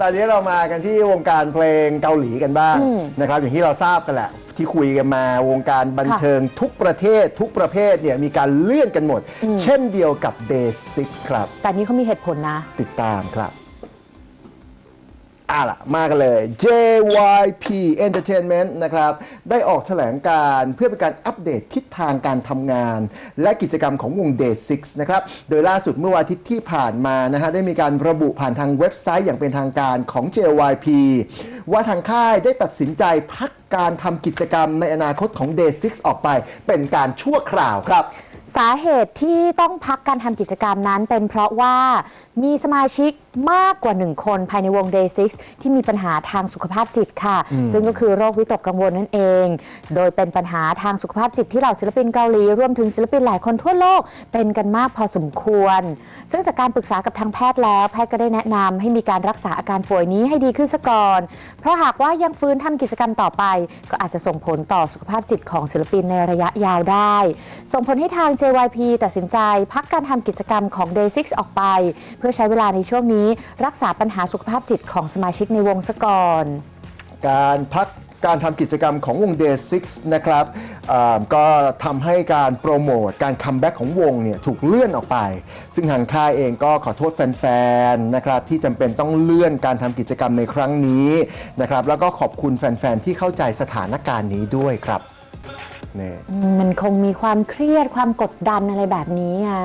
ตอนนี้เรามากันที่วงการเพลงเกาหลีกันบ้างอืมนะครับอย่างที่เราทราบกันแหละ ที่คุยกันมาวงการบันเทิงทุกประเทศทุกประเภทเนี่ยมีการเลื่อนกันหมด เช่นเดียวกับ Day 6ครับ แต่อันนี้เขามีเหตุผลนะ ติดตามครับ อะล่ะมากันเลย JYP Entertainment นะครับ ได้ออกแถลงการเพื่อเป็นการอัปเดตทิศทางการทำงาน และกิจกรรมของวง Day 6นะครับ โดยล่าสุดเมื่อวันอาทิตย์ที่ผ่านมานะฮะ ได้มีการระบุผ่านทางเว็บไซต์อย่างเป็นทางการของ JYP ว่าทางค่ายได้ตัดสินใจพักการทำกิจกรรมในอนาคตของ Day 6ออกไป เป็นการชั่วคราวครับ สาเหตุที่ต้องพักการทำกิจกรรมนั้นเป็นเพราะว่ามีสมาชิกมากกว่า 1 คนภายในวง Day 6 ที่มีปัญหาทางสุขภาพจิตค่ะ ซึ่งก็คือโรควิตกกังวลนั่นเอง โดยเป็นปัญหาทางสุขภาพจิตที่เหล่าศิลปินเกาหลีรวมถึงศิลปินหลายคนทั่วโลกเป็นกันมากพอสมควร ซึ่งจากการปรึกษากับทางแพทย์แล้ว แพทย์ก็ได้แนะนำให้มีการรักษาอาการป่วยนี้ให้ดีขึ้นซะก่อน เพราะหากว่ายังฟื้นทำกิจกรรมต่อไป ก็อาจจะส่งผลต่อสุขภาพจิตของศิลปินในระยะยาวได้ ส่งผลให้ทาง JYP ตัดสินใจพักการทำกิจกรรมของ Day 6 ออกไป เพื่อใช้เวลาในช่วงนี้ รักษาปัญหาสุขภาพจิตของสมาชิกในวงซะก่อน การพักการทำกิจกรรมของวง Day 6 นะครับก็ทำให้การโปรโมทการคัมแบ็กของวงเนี่ยถูกเลื่อนออกไป ซึ่งทางค่ายเองก็ขอโทษแฟนๆนะครับที่จำเป็นต้องเลื่อนการทำกิจกรรมในครั้งนี้นะครับแล้วก็ขอบคุณแฟนๆที่เข้าใจสถานการณ์นี้ด้วยครับ นี่มันคงมีความเครียดความกดดันอะไรแบบนี้อะ